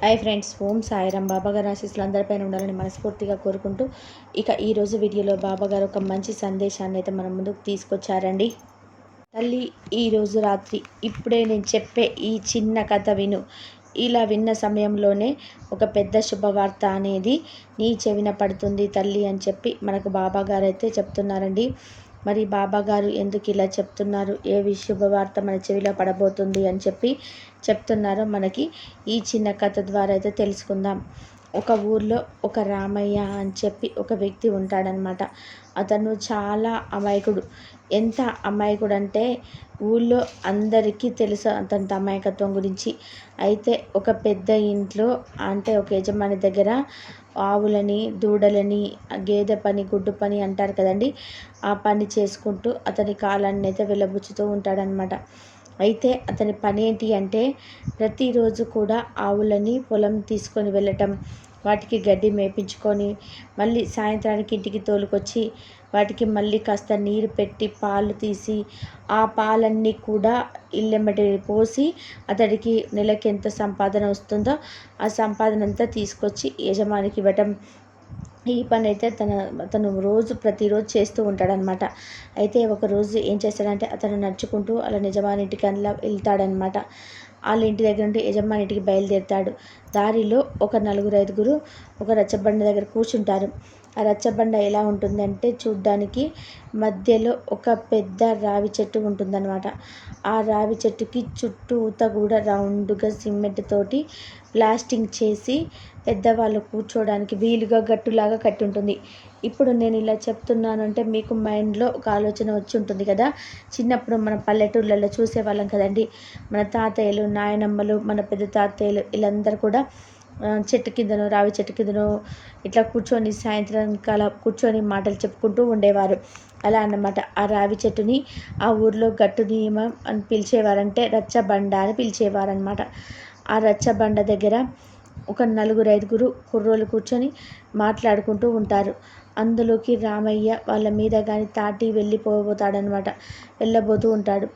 Hi friends ఓం సాయిరామ్. బాబాగారు ఆశీస్సులు అందరిపైన ఉండాలని మనస్ఫూర్తిగా కోరుకుంటూ ఇక ఈరోజు వీడియోలో బాబాగారు ఒక మంచి సందేశాన్ని అయితే మన ముందుకు తీసుకొచ్చారండి. తల్లి ఈరోజు రాత్రి ఇప్పుడే నేను చెప్పే ఈ చిన్న కథ విను. ఇలా విన్న సమయంలోనే ఒక పెద్ద శుభవార్త అనేది నీ చెవిన పడుతుంది తల్లి అని చెప్పి మనకు బాబా గారు అయితే చెప్తున్నారండి. మరి బాబా గారు ఎందుకు ఇలా చెప్తున్నారు? ఏ శుభవార్త మన చెవిలో పడబోతుంది అని చెప్పి చెప్తున్నారో మనకి ఈ చిన్న కథ ద్వారా అయితే తెలుసుకుందాం. ఒక ఊర్లో ఒక రామయ్య అని చెప్పి ఒక వ్యక్తి ఉంటాడనమాట. అతను చాలా అమాయకుడు. ఎంత అమాయకుడు అంటే ఊళ్ళో అందరికీ తెలుసు అతని అమాయకత్వం గురించి. అయితే ఒక పెద్ద ఇంట్లో అంటే ఒక యజమాని దగ్గర ఆవులని దూడలని గేదె పని గుడ్డు పని అంటారు కదండి. ఆ పని చేసుకుంటూ అతని కాలాన్ని అయితే వెళ్ళబుచ్చుతూ ఉంటాడనమాట అయితే అతని పని ఏంటి అంటే ప్రతిరోజు కూడా ఆవులని పొలం తీసుకొని వెళ్ళటం వాటికి గడ్డి మేపించుకొని మళ్ళీ సాయంత్రానికి ఇంటికి తోలుకొచ్చి వాటికి మళ్ళీ కాస్త నీరు పెట్టి పాలు తీసి ఆ పాలన్నీ కూడా ఇల్లెమ్మటి పోసి అతడికి నెలకి ఎంత సంపాదన వస్తుందో ఆ సంపాదన అంతా తీసుకొచ్చి యజమానికి ఇవ్వటం. ఈ పని అయితే తన తను రోజు ప్రతిరోజు చేస్తూ ఉంటాడనమాట. అయితే ఒకరోజు ఏం చేస్తాడంటే అతను నడుచుకుంటూ అలా నిజమానింటికి అందులో వెళ్తాడనమాట. వాళ్ళ ఇంటి దగ్గర నుండి యజమాని ఇంటికి బయలుదేరుతాడు. దారిలో ఒక నలుగురు ఐదుగురు ఒక రచ్చబండ దగ్గర కూర్చుంటారు. ఆ రచ్చబండ ఎలా ఉంటుందంటే చూడ్డానికి మధ్యలో ఒక పెద్ద రావి చెట్టు ఉంటుందన్నమాట. ఆ రావి చెట్టుకి చుట్టూత కూడా రౌండ్గా సిమెంట్ తోటి ప్లాస్టింగ్ చేసి పెద్దవాళ్ళు కూర్చోడానికి వీలుగా గట్టులాగా కట్టి ఉంటుంది. ఇప్పుడు నేను ఇలా చెప్తున్నానంటే మీకు మైండ్లో ఒక ఆలోచన వచ్చి ఉంటుంది కదా. చిన్నప్పుడు మన పల్లెటూర్లలో చూసేవాళ్ళం కదండి. మన తాతయ్యలు నాయనమ్మలు మన పెద్ద తాతయ్యలు వీళ్ళందరూ కూడా చెట్టు కిందనో రావి చెట్టు కిందనో ఇట్లా కూర్చొని సాయంత్రం కాల కూర్చొని మాటలు చెప్పుకుంటూ ఉండేవారు. అలా అన్నమాట. ఆ రావి చెట్టుని ఆ ఊర్లో గట్టు నియమం అని పిలిచేవారంటే రచ్చబండ అని పిలిచేవారనమాట ఆ రచ్చబండ దగ్గర ఒక నలుగురు ఐదుగురు కుర్రోళ్ళు కూర్చొని మాట్లాడుకుంటూ ఉంటారు. అందులోకి రామయ్య వాళ్ళ మీద కానీ తాటి వెళ్ళిపోబోతాడనమాట వెళ్ళబోతూ ఉంటాడు.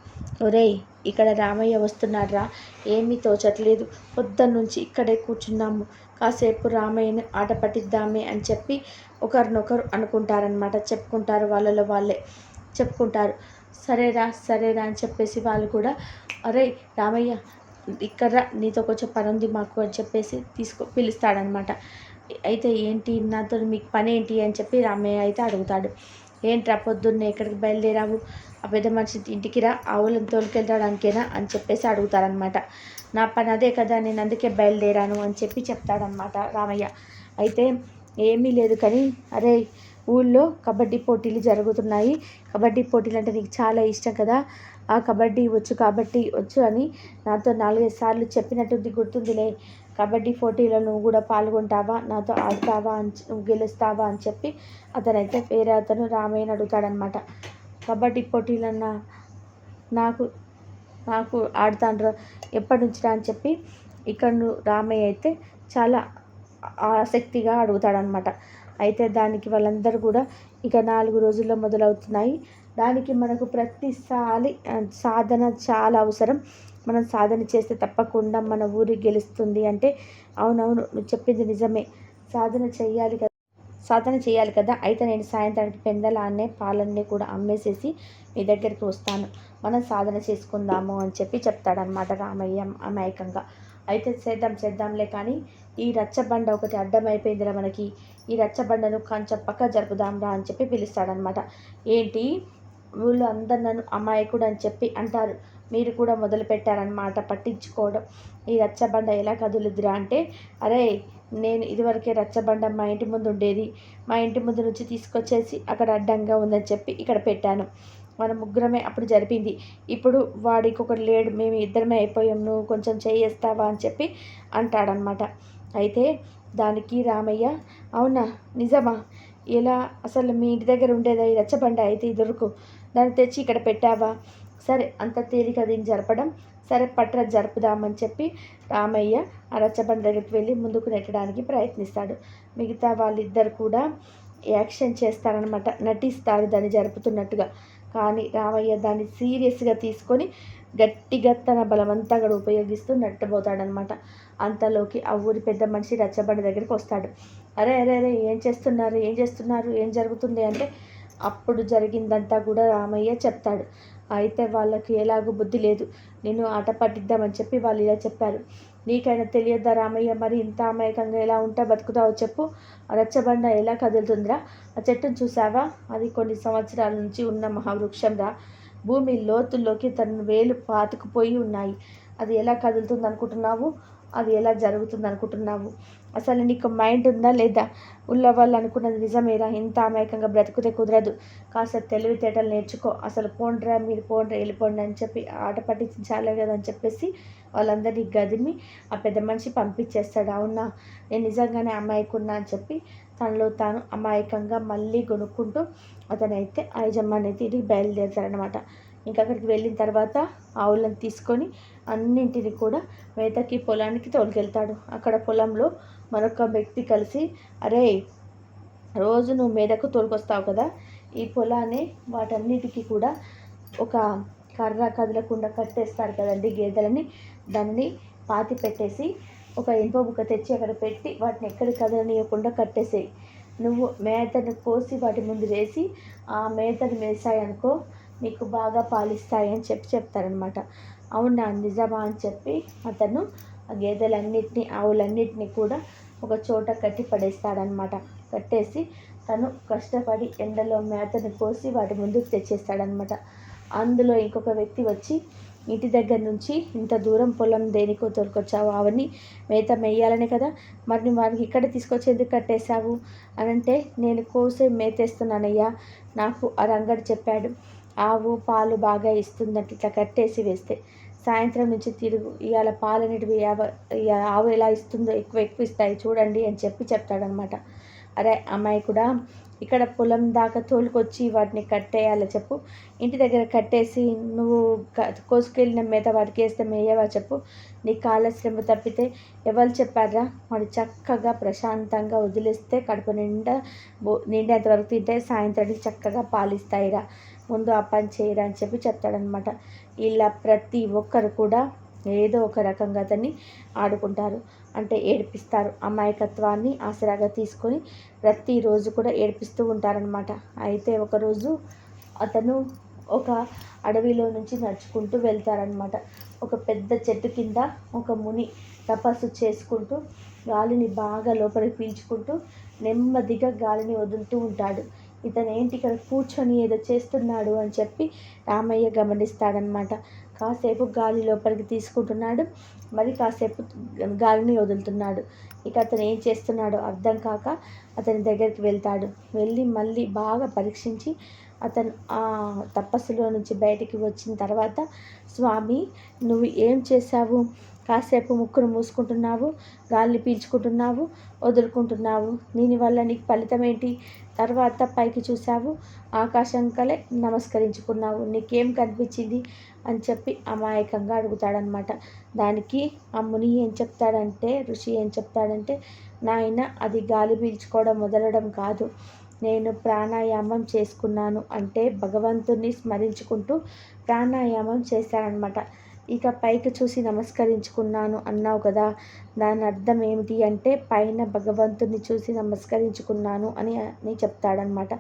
ఒరేయ్ ఇక్కడ రామయ్య వస్తున్నాడ్రా. ఏమీ తోచట్లేదు. పొద్దున్నుంచి ఇక్కడే కూర్చున్నాము. కాసేపు రామయ్యని ఆట పట్టిద్దామే అని చెప్పి ఒకరినొకరు అనుకుంటారనమాట చెప్పుకుంటారు వాళ్ళలో వాళ్ళే. చెప్పుకుంటారు. సరేరా సరేరా అని చెప్పేసి వాళ్ళు కూడా అరే రామయ్య ఇక్కడ నీతో కొంచెం పని ఉంది మాకు అని చెప్పేసి తీసుకో పిలుస్తాడనమాట అయితే ఏంటి నాతో మీకు పని ఏంటి అని చెప్పి రామయ్య అయితే అడుగుతాడు. ఏంట్రా పొద్దున్నే ఎక్కడికి బయలుదేరావు? ఆ పెద్ద మనిషి ఇంటికి రా ఆవులను తోలుకెళ్ళడానికేనా అని చెప్పేసి అడుగుతారనమాట నా పని అదే కదా నేను అందుకే బయలుదేరాను అని చెప్పి చెప్తాడనమాట రామయ్య. అయితే ఏమీ లేదు కానీ అరే ఊళ్ళో కబడ్డీ పోటీలు జరుగుతున్నాయి. కబడ్డీ పోటీలు అంటే నీకు చాలా ఇష్టం కదా. ఆ కబడ్డీ వచ్చు కాబట్టి వచ్చు అని నాతో నాలుగైదు సార్లు చెప్పినట్టుంది గుర్తుందిలే. కబడ్డీ పోటీలో నువ్వు కూడా పాల్గొంటావా? నాతో ఆడతావా అని నువ్వు గెలుస్తావా అని చెప్పి అతనైతే వేరే అతను రామయ్యని అడుగుతాడనమాట కబడ్డీ పోటీలన్నా నాకు నాకు ఆడుతాండ్రు. ఎప్పటి నుంచి అని చెప్పి ఇక్కడ రామయ్య అయితే చాలా ఆసక్తిగా అడుగుతాడనమాట అయితే దానికి వాళ్ళందరూ కూడా ఇక నాలుగు రోజుల్లో మొదలవుతున్నాయి. దానికి మనకు ప్రతిసారి సాధన చాలా అవసరం. మనం సాధన చేస్తే తప్పకుండా మన ఊరి గెలుస్తుంది అంటే అవునవును నువ్వు చెప్పింది నిజమే. సాధన చెయ్యాలి కదా. సాధన చేయాలి కదా? అయితే నేను సాయంత్రానికి పెందలాన్నే పాలన్నీ కూడా అమ్మేసేసి మీ దగ్గరికి వస్తాను. మనం సాధన చేసుకుందాము అని చెప్పి చెప్తాడనమాట రామయ్య అమాయకంగా. అయితే చేద్దాం చేద్దాంలే కానీ ఈ రచ్చబండ ఒకటి అడ్డమైపోయిందిరా మనకి. ఈ రచ్చబండను కొంచెం పక్క జరుపుదాంరా అని చెప్పి పిలుస్తాడనమాట ఏంటి? వీళ్ళు అందరు నన్ను అమాయకుడు అని చెప్పి అంటారు. మీరు కూడా మొదలుపెట్టారనమాట పట్టించుకోవడం. ఈ రచ్చబండ ఎలా కదులుద్దిరా అంటే అరే నేను ఇదివరకే రచ్చబండ మా ఇంటి ముందు ఉండేది. మా ఇంటి ముందు నుంచి తీసుకొచ్చేసి అక్కడ అడ్డంగా ఉందని చెప్పి ఇక్కడ పెట్టాను. మన ముగ్గురమే అప్పుడు జరిపింది. ఇప్పుడు వాడికి ఒకటి లేడు మేము ఇద్దరమే అయిపోయాం నువ్వు కొంచెం చేయేస్తావా అని చెప్పి అంటాడనమాట అయితే దానికి రామయ్య అవునా నిజమా? ఎలా? అసలు మీ ఇంటి దగ్గర ఉండేదా ఈ రచ్చబండ? అయితే దొరుకు దాన్ని తెచ్చి ఇక్కడ పెట్టావా? సరే అంత తేలిక దీన్ని జరపడం? సరే పట్ర జరుపుదామని చెప్పి రామయ్య ఆ రచ్చబండ దగ్గరికి వెళ్ళి ముందుకు నెట్టడానికి ప్రయత్నిస్తాడు. మిగతా వాళ్ళిద్దరు కూడా యాక్షన్ చేస్తారనమాట నటిస్తారు దాన్ని జరుపుతున్నట్టుగా. కానీ రామయ్య దాన్ని సీరియస్గా తీసుకొని గట్టిగా తన బలమంతా కూడా ఉపయోగిస్తూ నట్టబోతాడనమాట అంతలోకి ఆ ఊరి పెద్ద మనిషి రచ్చబండి దగ్గరికి వస్తాడు. అరే అరే అరే ఏం చేస్తున్నారు? ఏం చేస్తున్నారు? ఏం జరుగుతుంది? అంటే అప్పుడు జరిగిందంతా కూడా రామయ్య చెప్తాడు. అయితే వాళ్ళకి ఎలాగో బుద్ధి లేదు. నేను ఆట పట్టిద్దామని చెప్పి వాళ్ళు ఇలా చెప్పారు. నీకైనా తెలియద్దా రామయ్య? మరి ఇంత అమాయకంగా ఎలా ఉంటా బతుకుతావో చెప్పు. ఆ రచ్చబండ ఎలా కదులుతుందిరా? ఆ చెట్టును చూసావా అది కొన్ని సంవత్సరాల నుంచి ఉన్న మహావృక్షంరా భూమి లోతుల్లోకి తన వేలు పాతుకుపోయి ఉన్నాయి. అది ఎలా కదులుతుంది అనుకుంటున్నావు అది ఎలా జరుగుతుంది అనుకుంటున్నావు అసలు నీకు మైండ్ ఉందా లేదా? ఉల్ల వాళ్ళు అనుకున్నది నిజమేరా? ఇంత అమాయకంగా బ్రతుకుతే కుదరదు. కాస్త తెలివితేటలు నేర్చుకో. అసలు పోండ్రా మీరు పోండ్రా వెళ్ళిపోండి అని చెప్పి ఆట పట్టించాలే కదా అని చెప్పేసి వాళ్ళందరినీ గదిమి ఆ పెద్ద మనిషి పంపించేస్తాడు. అవునా? నేను నిజంగానే అమాయకున్నా అని చెప్పి తనలో తాను అమాయకంగా మళ్ళీ కొనుక్కుంటూ అతనైతే ఆ యజమాని తిరిగి బయలుదేరుతాడనమాట ఇంకా అక్కడికి వెళ్ళిన తర్వాత ఆవులను తీసుకొని అన్నింటిని కూడా మేతకి పొలానికి తోలుకెళ్తాడు. అక్కడ పొలంలో మరొక వ్యక్తి కలిసి అరే రోజు నువ్వు మేదకు తోలుకొస్తావు కదా ఈ పొలాన్ని వాటన్నిటికీ కూడా ఒక కర్ర కదలకుండా కట్టేస్తారు కదండి గేదెలని. దాన్ని పాతి పెట్టేసి ఒక ఇనుప బుక్క తెచ్చి అక్కడ పెట్టి వాటిని ఎక్కడ కదలనీయకుండా కట్టేసేయి. నువ్వు మేతను కోసి వాటి ముందు వేసి ఆ మేతను వేసాయనుకో నీకు బాగా పాలిస్తాయి అని చెప్పి చెప్తారనమాట అవునా నిజమా అని చెప్పి అతను ఆ గేదెలన్నిటిని ఆవులన్నిటిని కూడా ఒక చోట కట్టి పడేస్తాడనమాట కట్టేసి తను కష్టపడి ఎండలో మేతను కోసి వాటి ముందుకు తెచ్చేస్తాడనమాట అందులో ఇంకొక వ్యక్తి వచ్చి ఇంటి దగ్గర నుంచి ఇంత దూరం పొలం దేనికో తోలుకొచ్చావు? అవన్నీ మేత మేయాలనే కదా. మరి మనకి ఇక్కడ తీసుకొచ్చి ఎందుకు కట్టేశావు? అని అంటే నేను కోసే మేతేస్తున్నానయ్యా. నాకు ఆ రంగడు చెప్పాడు. ఆవు పాలు బాగా ఇస్తుందంటే. ఇట్లా కట్టేసి వేస్తే సాయంత్రం నుంచి తిరుగు. ఇవాళ పాలు అనేటివి ఆవు ఎలా ఇస్తుందో ఎక్కువ ఎక్కువ ఇస్తాయి చూడండి అని చెప్పి చెప్తాడనమాట అరే అమ్మాయి కూడా ఇక్కడ పొలం దాకా తోలుకొచ్చి వాటిని కట్టేయాలి చెప్పు. ఇంటి దగ్గర కట్టేసి నువ్వు కోసుకెళ్ళిన మేత వాటికి వేస్తే మేయవా చెప్పు. నీ కాళ్ళ శ్రమ తప్పితే ఎవరు చెప్పారా వాడు చక్కగా ప్రశాంతంగా వదిలేస్తే కడుపు నిండా నిండేంత వరకు తింటే సాయంత్రానికి చక్కగా పాలిస్తాయిరా. ముందు ఆ పని చేయరా అని చెప్పి చెప్తాడనమాట ఇలా ప్రతి ఒక్కరు కూడా ఏదో ఒక రకంగా అతన్ని ఆడుకుంటారు. అంటే ఏడిపిస్తారు. అమాయకత్వాన్ని ఆసరాగా తీసుకొని ప్రతిరోజు కూడా ఏడిపిస్తూ ఉంటారనమాట అయితే ఒకరోజు అతను ఒక అడవిలో నుంచి నడుచుకుంటూ వెళ్తారనమాట ఒక పెద్ద చెట్టు కింద ఒక ముని తపస్సు చేసుకుంటూ గాలిని బాగా లోపలికి పీల్చుకుంటూ నెమ్మదిగా గాలిని వదులుతూ ఉంటాడు. ఇతను ఏంటి ఇక్కడ కూర్చొని ఏదో చేస్తున్నాడు అని చెప్పి రామయ్య గమనిస్తాడనమాట కాసేపు గాలి లోపలికి తీసుకుంటున్నాడు. మరి కాసేపు గాలిని వదులుతున్నాడు. ఇక అతను ఏం చేస్తున్నాడో అర్థం కాక అతని దగ్గరికి వెళ్తాడు. వెళ్ళి మళ్ళీ బాగా పరీక్షించి అతను ఆ తపస్సులో నుంచి బయటికి వచ్చిన తర్వాత స్వామి నువ్వు ఏం చేశావు? కాసేపు ముక్కును మూసుకుంటున్నావు గాలి పీల్చుకుంటున్నావు వదులుకుంటున్నావు. దీనివల్ల నీకు ఫలితం ఏంటి? తర్వాత పైకి చూసావు ఆకాశం కలే నమస్కరించుకున్నావు. నీకేం కనిపించింది? అని చెప్పి అమాయకంగా అడుగుతాడనమాట దానికి ఆ ముని ఏం చెప్తాడంటే ఋషి ఏం చెప్తాడంటే నాయన అది గాలి పీల్చుకోవడం వదలడం కాదు. నేను ప్రాణాయామం చేసుకున్నాను అంటే భగవంతుని స్మరించుకుంటూ ప్రాణాయామం చేశానన్నమాట ఇక పైకి చూసి నమస్కరించుకున్నాను. అన్నావు కదా దాని అర్థం ఏమిటి అంటే పైన భగవంతుని చూసి నమస్కరించుకున్నాను అని అని చెప్తాడనమాట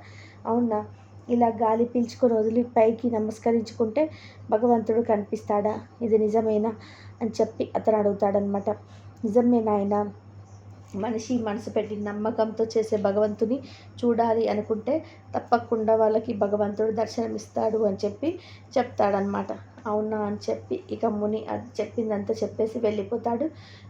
అవునా? ఇలా గాలి పీల్చుకొని వదిలి పైకి నమస్కరించుకుంటే భగవంతుడు కనిపిస్తాడా? ఇది నిజమేనా? అని చెప్పి అతను అడుగుతాడనమాట నిజమే నాయన మనిషి మనసు పెట్టి నమ్మకంతో చేసే భగవంతుని చూడాలి అనుకుంటే తప్పకుండా వాళ్ళకి భగవంతుడు దర్శనమిస్తాడు అని చెప్పి చెప్తాడనమాట అవునా అని చెప్పి ఇక ముని అది చెప్పిందంతా చెప్పేసి వెళ్ళిపోతాడు.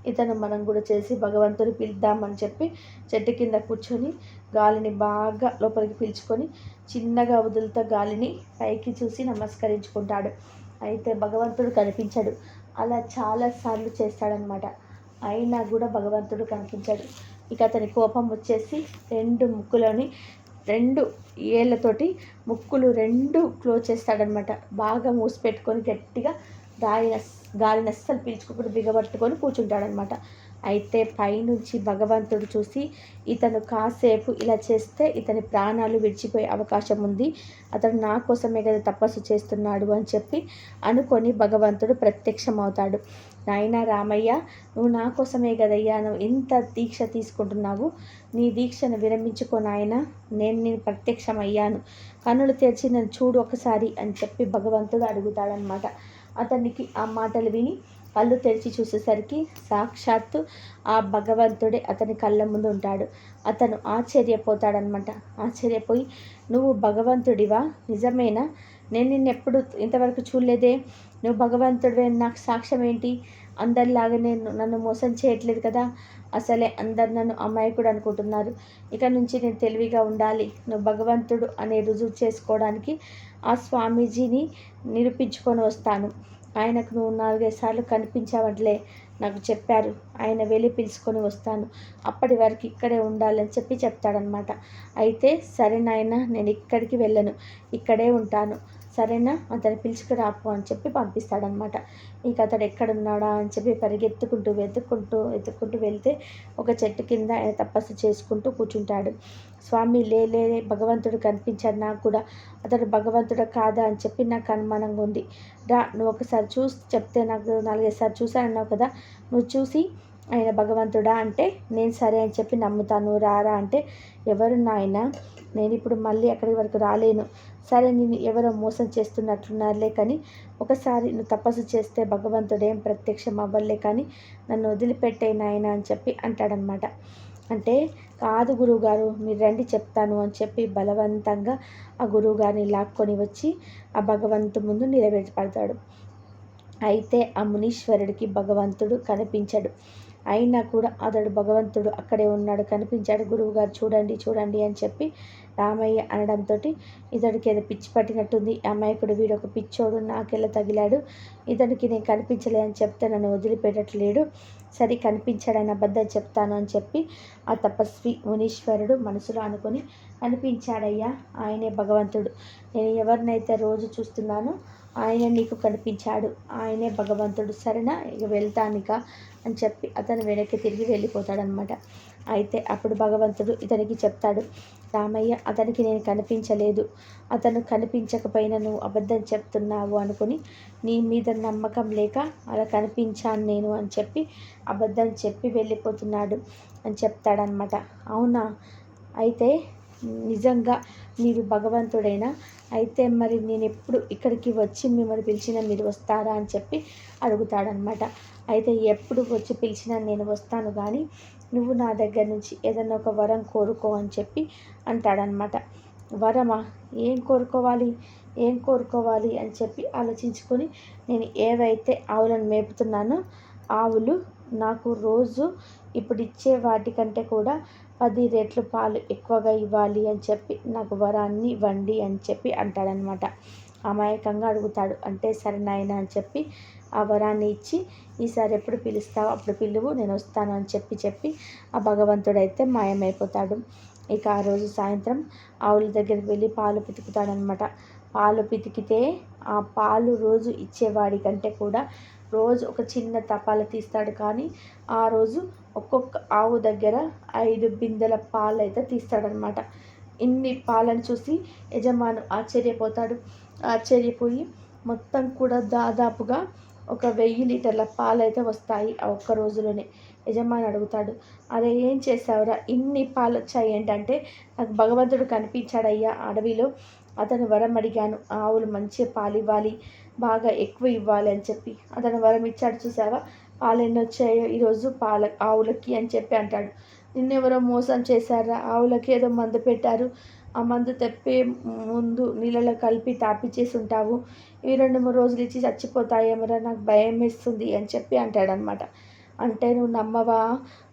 ఇతను మనం కూడా చేసి భగవంతుని పిలుద్దామని చెప్పి చెట్టు కింద కూర్చొని గాలిని బాగా లోపలికి పీల్చుకొని చిన్నగా వదులుతా గాలిని పైకి చూసి నమస్కరించుకుంటాడు. అయితే భగవంతుడు కనిపించడు. అలా చాలాసార్లు చేస్తాడనమాట అయినా కూడా భగవంతుడు కనిపించాడు. ఇక అతని కోపం వచ్చేసి రెండు ముక్కులని రెండు ఏళ్ళతోటి ముక్కులు రెండు క్లోజ్ చేస్తాడనమాట బాగా మూసి పెట్టుకొని గట్టిగా గాలిని గాలిని అస్సలు పీల్చుకోకుండా బిగబట్టుకొని కూర్చుంటాడనమాట అయితే పైనుంచి భగవంతుడు చూసి ఇతను కాసేపు ఇలా చేస్తే ఇతని ప్రాణాలు విడిచిపోయే అవకాశం ఉంది. అతడు నా కోసమే కదా తపస్సు చేస్తున్నాడు అని చెప్పి అనుకొని భగవంతుడు ప్రత్యక్షమవుతాడు. నాయన రామయ్య నువ్వు నా కోసమే కదయ్యా నువ్వు ఎంత దీక్ష తీసుకుంటున్నావు. నీ దీక్షను విరమించుకో నాయన నేను నేను ప్రత్యక్షమయ్యాను. కన్నులు తెరిచి నన్ను చూడు ఒకసారి అని చెప్పి భగవంతుడు అడుగుతాడనమాట అతనికి ఆ మాటలు విని కళ్ళు తెరిచి చూసేసరికి సాక్షాత్తు ఆ భగవంతుడే అతని కళ్ళ ముందు ఉంటాడు. అతను ఆశ్చర్యపోతాడనమాట ఆశ్చర్యపోయి నువ్వు భగవంతుడివా? నిజమేనా? నేను నిన్నెప్పుడు ఇంతవరకు చూడలేదే. నువ్వు భగవంతుడివే. నాకు సాక్ష్యం ఏంటి? అందరిలాగా నేను నన్ను మోసం చేయట్లేదు కదా? అసలే అందరు నన్ను అమాయకుడు అనుకుంటున్నారు. ఇక నుంచి నేను తెలివిగా ఉండాలి. నువ్వు భగవంతుడు అనే రుజువు చేసుకోవడానికి ఆ స్వామీజీని నిరూపించుకొని వస్తాను. ఆయనకు నువ్వు నాలుగైదు సార్లు కనిపించావట్లే నాకు చెప్పారు. ఆయన వెళ్ళి పిలుచుకొని వస్తాను. అప్పటి వరకు ఇక్కడే ఉండాలని చెప్పి చెప్తాడనమాట అయితే సరే నాయన నేను ఇక్కడికి వెళ్ళను. ఇక్కడే ఉంటాను. సరేనా? అతను పిలుచుకురాపు అని చెప్పి పంపిస్తాడనమాట. ఇక అతడు ఎక్కడున్నాడా అని చెప్పి పరిగెత్తుకుంటూ వెతుక్కుంటూ వెతుక్కుంటూ వెళ్తే ఒక చెట్టు కింద ఆయన తపస్సు చేసుకుంటూ కూర్చుంటాడు. స్వామి లే లే భగవంతుడు కనిపించాడు నాకు కూడా. అతడు భగవంతుడు కాదా అని చెప్పి నాకు అనుమానంగా ఉంది. రా నువ్వు ఒకసారి చూసి చెప్తే నాకు నాలుగైదు చూశానన్నావు కదా. నువ్వు చూసి ఆయన భగవంతుడా అంటే నేను సరే అని చెప్పి నమ్ముతాను. రారా అంటే ఎవరు నాయన? నేను ఇప్పుడు మళ్ళీ అక్కడి వరకు రాలేను. సరే నేను ఎవరో మోసం చేస్తున్నట్లున్నారులే కానీ ఒకసారి నువ్వు తపస్సు చేస్తే భగవంతుడేం ప్రత్యక్షం అవ్వలే కానీ నన్ను వదిలిపెట్టే నాయన అని చెప్పి అంటాడనమాట అంటే కాదు గురువుగారు మీరు రండి చెప్తాను అని చెప్పి బలవంతంగా ఆ గురువుగారిని లాక్కొని వచ్చి ఆ భగవంతు ముందు నిలబెట్టబడతాడు. అయితే ఆ మునీశ్వరుడికి భగవంతుడు కనిపించడు. అయినా కూడా అతడు భగవంతుడు అక్కడే ఉన్నాడు కనిపించాడు. గురువుగారు చూడండి చూడండి అని చెప్పి రామయ్య అనడంతో ఇతడికి ఏదో పిచ్చి పట్టినట్టుంది. అమాయకుడు వీడు ఒక పిచ్చోడు నాకెలా తగిలాడు? ఇతడికి నేను కనిపించలే అని చెప్తే నన్ను వదిలిపెట్టట్లేడు. సరే కనిపించాడని అబద్ధం చెప్తాను అని చెప్పి ఆ తపస్వి మునీశ్వరుడు మనసులో అనుకొని కనిపించాడయ్యా ఆయనే భగవంతుడు. నేను ఎవరినైతే రోజు చూస్తున్నానో ఆయన నీకు కనిపించాడు. ఆయనే భగవంతుడు. సరేనా? ఇక వెళ్తానిక అని చెప్పి అతను వెనక్కి తిరిగి వెళ్ళిపోతాడనమాట అయితే అప్పుడు భగవంతుడు ఇతనికి చెప్తాడు రామయ్య అతనికి నేను కనిపించలేదు. అతను కనిపించకపోయినా నువ్వు అబద్ధం చెప్తున్నావు అనుకుని నీ మీద నమ్మకం లేక అలా కనిపించాను నేను అని చెప్పి అబద్ధం చెప్పి వెళ్ళిపోతున్నాడు అని చెప్తాడనమాట అవునా? అయితే నిజంగా మీరు భగవంతుడైనా అయితే మరి నేను ఎప్పుడు ఇక్కడికి వచ్చి మిమ్మల్ని పిలిచినా మీరు వస్తారా అని చెప్పి అడుగుతాడనమాట అయితే ఎప్పుడు వచ్చి పిలిచినా నేను వస్తాను కానీ నువ్వు నా దగ్గర నుంచి ఏదైనా ఒక వరం కోరుకో అని చెప్పి అంటాడనమాట వరమా? ఏం కోరుకోవాలి? ఏం కోరుకోవాలి? అని చెప్పి ఆలోచించుకొని నేను ఏవైతే ఆవులను మేపుతున్నానో ఆవులు నాకు రోజు ఇప్పుడు ఇచ్చే వాటికంటే కూడా పది రెట్లు పాలు ఎక్కువగా ఇవ్వాలి అని చెప్పి నాకు వరాన్ని ఇవ్వండి అని చెప్పి అంటాడనమాట. అమాయకంగా అడుగుతాడు. అంటే సరే నాయన అని చెప్పి ఆ వరాన్ని ఇచ్చి ఈసారి ఎప్పుడు పిలుస్తావు అప్పుడు పిలువు నేను వస్తాను అని చెప్పి చెప్పి ఆ భగవంతుడైతే మాయమైపోతాడు. ఇక ఆ రోజు సాయంత్రం ఆవుల దగ్గరికి వెళ్ళి పాలు పితుకుతాడనమాట. పాలు పితికితే ఆ పాలు రోజు ఇచ్చేవాడి కంటే కూడా రోజు ఒక చిన్న తపాల తీస్తాడు కానీ ఆ రోజు ఒక్కొక్క ఆవు దగ్గర ఐదు బిందెల పాలు అయితే తీస్తాడనమాట ఇన్ని పాలను చూసి యజమాను ఆశ్చర్యపోతాడు. ఆశ్చర్యపోయి మొత్తం కూడా దాదాపుగా ఒక వెయ్యి లీటర్ల పాలు అయితే వస్తాయి ఆ ఒక్క రోజులోనే. యజమాని అడుగుతాడు అదే ఏం చేసావురా ఇన్ని పాలు వచ్చాయి ఏంటంటే నాకు భగవంతుడు కనిపించాడయ్యా అడవిలో. అతను వరం అడిగాను. ఆవులు మంచిగా పాలు ఇవ్వాలి బాగా ఎక్కువ ఇవ్వాలి అని చెప్పి అతను వరం ఇచ్చాడు చూసావా? పాలు ఎన్ని వచ్చాయో ఈరోజు పాల ఆవులకి అని చెప్పి అంటాడు. నిన్నెవరో మోసం చేశారా? ఆవులకి ఏదో మందు పెట్టారు. ఆ మందు తెప్పి ముందు నీళ్ళలో కలిపి తాపిచ్చేసి ఉంటావు. ఇవి రెండు మూడు రోజులు ఇచ్చి చచ్చిపోతాయేమరా? నాకు భయం వేస్తుంది అని చెప్పి అంటాడనమాట అంటే నువ్వు నమ్మవా?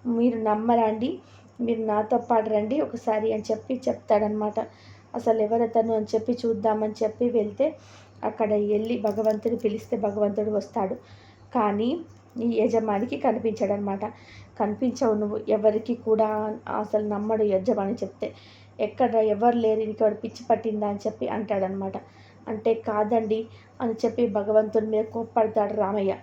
మీరు నమ్మరండి. మీరు నాతో పాటు రండి ఒకసారి అని చెప్పి చెప్తాడనమాట అసలు ఎవరతను అని చెప్పి చూద్దామని చెప్పి వెళ్తే అక్కడ వెళ్ళి భగవంతుడు పిలిస్తే భగవంతుడు వస్తాడు. కానీ నీ యజమానికి కనిపించాడనమాట. కనిపించవు నువ్వు ఎవరికి కూడా అసలు నమ్మడు యజమాని చెప్తే. ఎక్కడ ఎవరు లేరు ఇంకా పిచ్చి పట్టిందా అని చెప్పి అంటాడనమాట. అంటే కాదండి అని చెప్పి భగవంతుని మీద కోప్పడతాడు రామయ్య.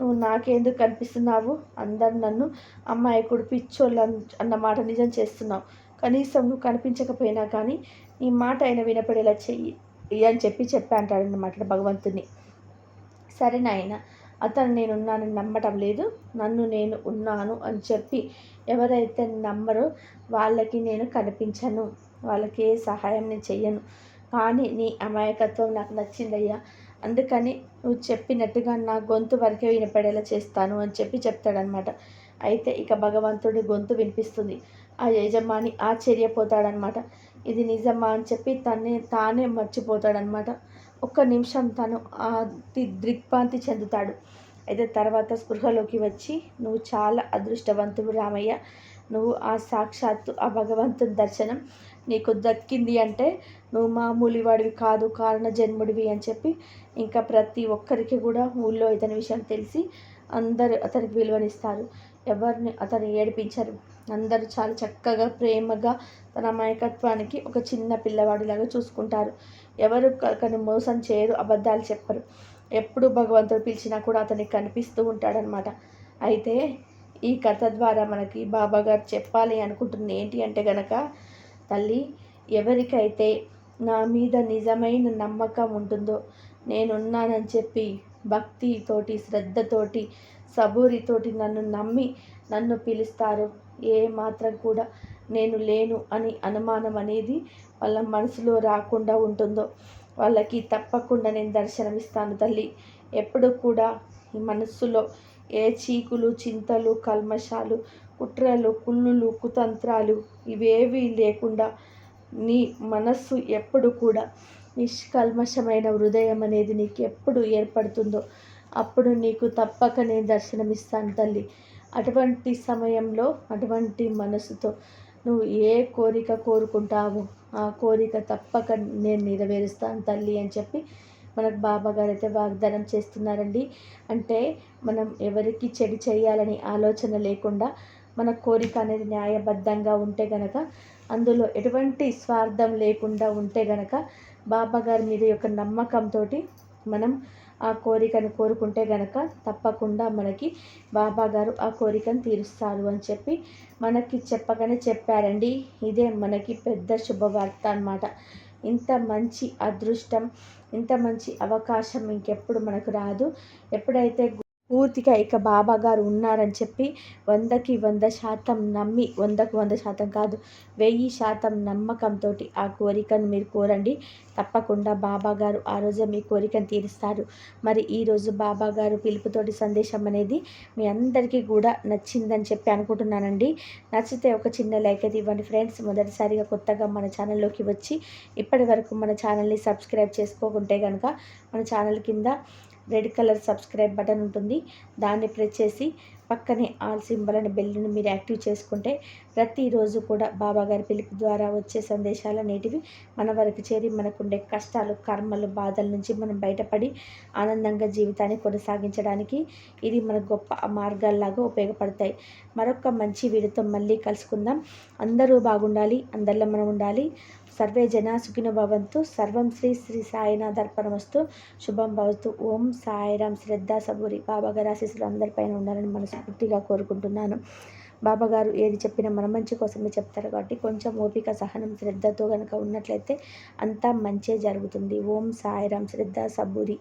నువ్వు నాకెందుకు కనిపిస్తున్నావు? అందరు నన్ను అమ్మాయికుడు పిచ్చోళ్ళు అన్న మాట నిజం చేస్తున్నావు. కనీసం నువ్వు కనిపించకపోయినా కానీ నీ మాట అయిన వినపడేలా చెయ్యి. అని చెప్పి చెప్పి అంటాడన్నమాట భగవంతుని. సరే నాయన అతను నేనున్నానని నమ్మటం లేదు. నన్ను నేను ఉన్నాను అని చెప్పి ఎవరైతే నమ్మరో వాళ్ళకి నేను కనిపించను. వాళ్ళకి ఏ సహాయం నేను చెయ్యను. కానీ నీ అమాయకత్వం నాకు నచ్చిందయ్యా. అందుకని నువ్వు చెప్పినట్టుగా నా గొంతు వరకే వినపడేలా చేస్తాను అని చెప్పి చెప్తాడనమాట అయితే ఇక భగవంతుడి గొంతు వినిపిస్తుంది. ఆ యజమాని ఆశ్చర్యపోతాడనమాట ఇది నిజమా అని చెప్పి తనే తానే మర్చిపోతాడనమాట ఒక్క నిమిషం తను దిగ్భ్రాంతి చెందుతాడు. అయితే తర్వాత స్పృహలోకి వచ్చి నువ్వు చాలా అదృష్టవంతుడు రామయ్య. నువ్వు ఆ సాక్షాత్తు ఆ భగవంతుని దర్శనం నీకు దక్కింది అంటే నువ్వు మామూలు వాడివి కాదు కారణ జన్ముడివి అని చెప్పి ఇంకా ప్రతి ఒక్కరికి కూడా ఊళ్ళో ఇతని విషయం తెలిసి అందరూ అతనికి విలువనిస్తారు. ఎవరిని అతను ఏడిపించరు. అందరూ చాలా చక్కగా ప్రేమగా తన అమాయకత్వానికి ఒక చిన్న పిల్లవాడిలాగా చూసుకుంటారు. ఎవరు అతను మోసం చేయరు అబద్ధాలు చెప్పరు. ఎప్పుడు భగవంతుడు పిలిచినా కూడా అతనికి కనిపిస్తూ ఉంటాడనమాట అయితే ఈ కథ ద్వారా మనకి బాబా గారు చెప్పాలి అనుకుంటుంది. ఏంటి అంటే గనక తల్లి ఎవరికైతే నా మీద నిజమైన నమ్మకం ఉంటుందో నేనున్నానని చెప్పి భక్తితోటి శ్రద్ధతోటి సబూరితోటి నన్ను నమ్మి నన్ను పిలుస్తారు. ఏ మాత్రం కూడా నేను లేను అని అనుమానం అనేది వాళ్ళ మనసులో రాకుండా ఉంటుందో? వాళ్ళకి తప్పకుండా నేను దర్శనమిస్తాను తల్లి. ఎప్పుడు కూడా ఈ మనస్సులో ఏ చీకులు చింతలు కల్మషాలు కుట్రలు కుళ్ళులు కుతంత్రాలు ఇవేవి లేకుండా నీ మనస్సు ఎప్పుడు కూడా నిష్కల్మషమైన హృదయం అనేది నీకు ఎప్పుడు ఏర్పడుతుందో? అప్పుడు నీకు తప్పక నేను దర్శనమిస్తాను తల్లి. అటువంటి సమయంలో అటువంటి మనసుతో నువ్వు ఏ కోరిక కోరుకుంటావో ఆ కోరిక తప్పక నేను నెరవేరుస్తాను తల్లి అని చెప్పి మనకు బాబా గారు అయితే వాగ్దానం చేస్తున్నారండి. అంటే మనం ఎవరికి చెడు చేయాలని ఆలోచన లేకుండా మన కోరిక అనేది న్యాయబద్ధంగా ఉంటే గనక అందులో ఎటువంటి స్వార్థం లేకుండా ఉంటే గనక బాబా గారి మీద యొక్క నమ్మకంతో మనం ఆ కోరికను కోరుకుంటే గనక తప్పకుండా మనకి బాబా గారు ఆ కోరికను తీరుస్తారు అని చెప్పి మనకి చెప్పగానే చెప్పారండి. ఇదే మనకి పెద్ద శుభవార్త అనమాట ఇంత మంచి అదృష్టం ఇంత మంచి అవకాశం ఇంకెప్పుడు మనకు రాదు. ఎప్పుడైతే పూర్తిగా ఇక బాబా గారు ఉన్నారని చెప్పి వందకి వంద శాతం నమ్మి వందకు వంద శాతం కాదు వెయ్యి శాతం నమ్మకంతో ఆ కోరికను మీరు కోరండి. తప్పకుండా బాబా గారు ఆ రోజు మీ కోరికను తీరుస్తారు. మరి ఈరోజు బాబా గారు పిలుపుతోటి సందేశం అనేది మీ అందరికీ కూడా నచ్చిందని చెప్పి అనుకుంటున్నానండి. నచ్చితే ఒక చిన్న లైక్ అయితే ఇవ్వండి ఫ్రెండ్స్. మొదటిసారిగా కొత్తగా మన ఛానల్లోకి వచ్చి ఇప్పటి వరకు మన ఛానల్ని సబ్స్క్రైబ్ చేసుకోకుంటే కనుక మన ఛానల్ కింద రెడ్ కలర్ సబ్స్క్రైబ్ బటన్ ఉంటుంది. దాన్ని ప్రెస్ చేసి పక్కనే ఆల్ సింబల్ అని బెల్లును మీరు యాక్టివ్ చేసుకుంటే ప్రతిరోజు కూడా బాబాగారి పిలుపు ద్వారా వచ్చే సందేశాలు అనేటివి మన వరకు చేరి మనకుండే కష్టాలు కర్మలు బాధల నుంచి మనం బయటపడి ఆనందంగా జీవితాన్ని కొనసాగించడానికి ఇది మన గొప్ప మార్గాల్లాగా ఉపయోగపడతాయి. మరొక మంచి వీడితో మళ్ళీ కలుసుకుందాం. అందరూ బాగుండాలి అందరిలో మనం ఉండాలి. సర్వే జన సుఖిన భవంతు. సర్వం శ్రీ శ్రీ సాయినాథ్ అర్పణమస్తు. శుభం భవతు ఓం సాయిరామ్ శ్రద్ధ సబూరి. బాబాగారు ఆశీస్సులు అందరిపైన ఉండాలని మనస్ఫూర్తిగా కోరుకుంటున్నాను. బాబాగారు ఏది చెప్పినా మన మంచి కోసమే చెప్తారు కాబట్టి కొంచెం ఓపిక సహనం శ్రద్ధతో కనుక ఉన్నట్లయితే అంతా మంచే జరుగుతుంది. ఓం సాయిరామ్ శ్రద్ధ సబూరి.